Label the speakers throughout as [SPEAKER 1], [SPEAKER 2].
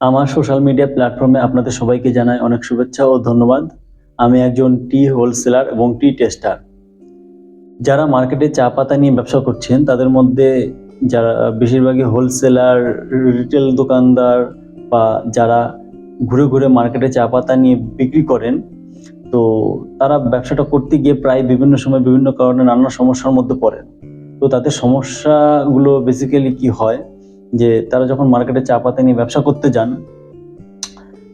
[SPEAKER 1] আমার social media প্ল্যাটফর্মে আপনাদের সবাইকে জানাই অনেক শুভেচ্ছা ও ধন্যবাদ। আমি একজন টি হোলসেলার এবং টি টেস্টার যারা মার্কেটে চা পাতা নিয়ে ব্যবসা করছেন, তাদের মধ্যে যারা, বেশিরভাগই হোলসেলার রিটেল দোকানদার বা যারা ঘুরে ঘুরে মার্কেটে চা পাতা নিয়ে বিক্রি করেন, তো তারা ব্যবসাটা করতে গিয়ে প্রায় বিভিন্ন সময় বিভিন্ন কারণে নানা সমস্যার মধ্যে পড়েন। তো তাদের সমস্যাগুলো বেসিক্যালি কি হয়? যে তারা যখন মার্কেটে চা পাতা নিয়ে ব্যবসা করতে যান,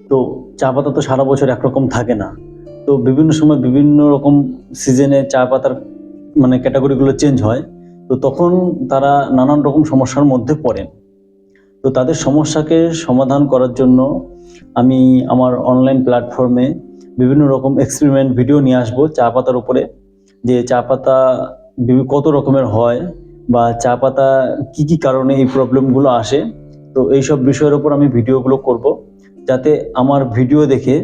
[SPEAKER 1] তো চা পাতা তো সারা বছর একরকম থাকে না। তো বিভিন্ন সময় বিভিন্ন রকম সিজনে চা পাতার মানে ক্যাটাগরিগুলো চেঞ্জ হয়। তো তখন তারা নানান রকম সমস্যার মধ্যে পড়েন। তো তাদের সমস্যাকে সমাধান করার জন্য আমি আমার অনলাইন প্ল্যাটফর্মে বিভিন্ন রকম এক্সপেরিমেন্ট ভিডিও নিয়ে আসব চা পাতার উপরে। যে চা পাতা কত রকমের হয় বা চা পাতা কি কি কারণে এই প্রবলেমগুলো আসে? তো এই সব বিষয়ের উপর আমি ভিডিওগুলো করব যাতে আমার ভিডিও দেখে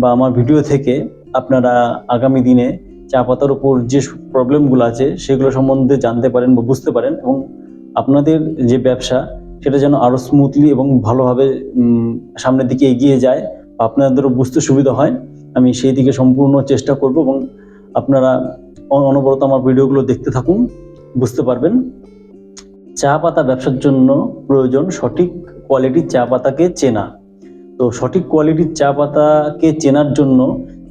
[SPEAKER 1] বা আমার ভিডিও থেকে আপনারা আগামী দিনে চা পাতার উপর যে প্রবলেমগুলো আছে, সেগুলো সম্বন্ধে জানতে পারেন বা বুঝতে পারেন এবং আপনাদের যে ব্যবসা, সেটা যেন আরও স্মুথলি এবং ভালোভাবে সামনের দিকে এগিয়ে যায় বা আপনাদেরও বুঝতে সুবিধা হয়, আমি সেই দিকে সম্পূর্ণ চেষ্টা করব এবং আপনারা অনবরত আমার ভিডিওগুলো দেখতে থাকুন। বুঝতে পারবেন। চা পাতা ব্যবসার জন্য প্রয়োজন সঠিক কোয়ালিটির চা পাতাকে চেনা। তো সঠিক কোয়ালিটির চা পাতাকে চেনার জন্য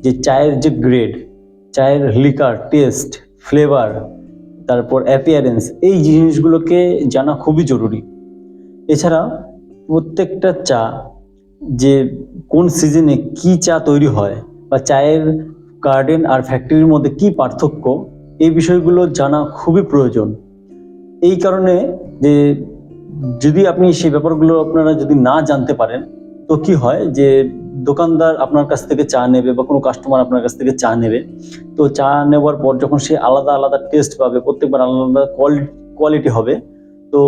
[SPEAKER 1] যে চায়ের যে গ্রেড চায়ের লিকার টেস্ট ফ্লেভার তারপর অ্যাপিয়ারেন্স এই জিনিসগুলোকে জানা খুবই জরুরি। এছাড়া প্রত্যেকটা চা যে কোন সিজনে কি চা তৈরি হয় বা চায়ের গার্ডেন আর ফ্যাক্টরির মধ্যে কি পার্থক্য এই বিষয়গুলো জানা খুবই প্রয়োজন। এই কারণে যে যদি আপনি সেই ব্যাপারগুলো আপনারা যদি না জানতে পারেন, তো কি হয় যে দোকানদার আপনার কাছ থেকে চা নেবে বা কোনো কাস্টমার আপনার কাছ থেকে চা নেবে। তো চা নেওয়ার পর যখন সে আলাদা আলাদা টেস্ট পাবে, প্রত্যেকবার আলাদা আলাদা কোয়ালিটি হবে, তো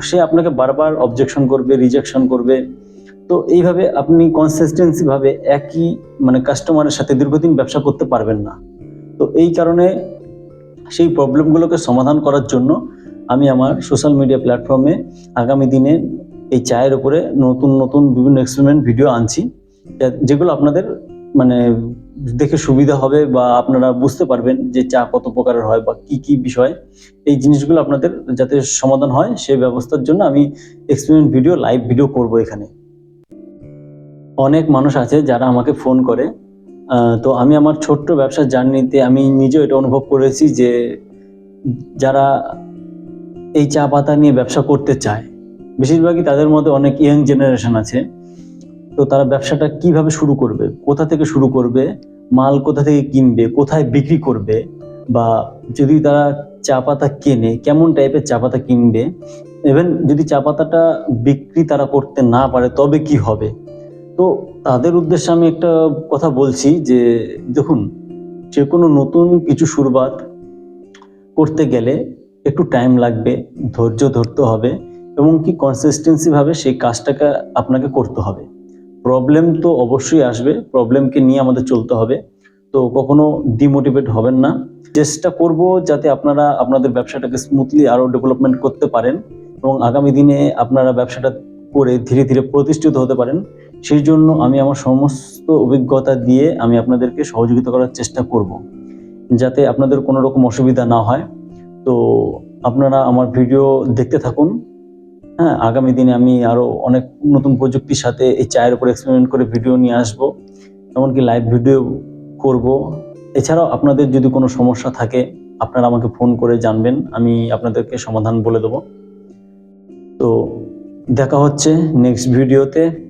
[SPEAKER 1] সে আপনাকে বারবার অবজেকশন করবে রিজেকশন করবে। তো এইভাবে আপনি কনসিস্টেন্সি ভাবে একই মানে কাস্টমারের সাথে দীর্ঘদিন ব্যবসা করতে পারবেন না। তো এই কারণে সেই প্রবলেমগুলোকে সমাধান করার জন্য আমি আমার সোশ্যাল মিডিয়া প্ল্যাটফর্মে আগামী দিনে এই চায়ের উপরে নতুন নতুন বিভিন্ন এক্সপেরিমেন্ট ভিডিও আনছি। যেগুলো আপনাদের মানে দেখে সুবিধা হবে বা আপনারা বুঝতে পারবেন যে চা কত প্রকারের হয় বা কি কি বিষয়। এই জিনিসগুলো আপনাদের যাতে সমাধান হয়, সেই ব্যবস্থার জন্য আমি এক্সপেরিমেন্ট ভিডিও লাইভ ভিডিও করব এখানে। অনেক মানুষ আছে যারা আমাকে ফোন করে। তো আমি আমার ছোট্ট ব্যবসার জার্নিতে আমি নিজেও এটা অনুভব করেছি যে যারা এই চা পাতা নিয়ে ব্যবসা করতে চায়, বেশিরভাগই তাদের মধ্যে অনেক ইয়াং জেনারেশন আছে, তো তারা ব্যবসাটা কীভাবে শুরু করবে, কোথা থেকে শুরু করবে, মাল কোথা থেকে কিনবে, কোথায় বিক্রি করবে, বা যদি তারা চা পাতা কেনে, কেমন টাইপের চা পাতা কিনবে ইভেন যদি চা পাতাটা বিক্রি তারা করতে না পারে, তবে কি হবে? তো তাদের উদ্দেশ্যে আমি একটা কথা বলছি যে, দেখুন, যে কোনো নতুন কিছু শুরুবাত করতে গেলে একটু টাইম লাগবে, ধৈর্য ধরতে হবে এবং কি কনসিস্টেন্সি ভাবে সেই কাজটাকে আপনাকে করতে হবে। প্রবলেম তো অবশ্যই আসবে প্রবলেমকে নিয়ে আমাদের চলতে হবে। তো কখনো ডিমোটিভেট হবেন না। চেষ্টা করব যাতে আপনারা আপনাদের ব্যবসাটাকে স্মুথলি আরও ডেভেলপমেন্ট করতে পারেন এবং আগামী দিনে আপনারা ব্যবসাটা করে ধীরে ধীরে প্রতিষ্ঠিত হতে পারেন। সেই জন্য আমি আমার সমস্ত অভিজ্ঞতা দিয়ে আমি আপনাদেরকে সহযোগিতা করার চেষ্টা করব। যাতে আপনাদের কোনো রকম অসুবিধা না হয়। তো আপনারা আমার ভিডিও দেখতে থাকুন। হ্যাঁ আগামী দিনে আমি আরও অনেক নতুন প্রযুক্তির সাথে এই চায়ের উপর এক্সপেরিমেন্ট করে ভিডিও নিয়ে আসব। এমনকি লাইভ ভিডিও করব। এছাড়াও আপনাদের যদি কোনো সমস্যা থাকে, আপনারা আমাকে ফোন করে জানবেন। আমি আপনাদেরকে সমাধান বলে দেবো। তো দেখা হচ্ছে নেক্সট ভিডিওতে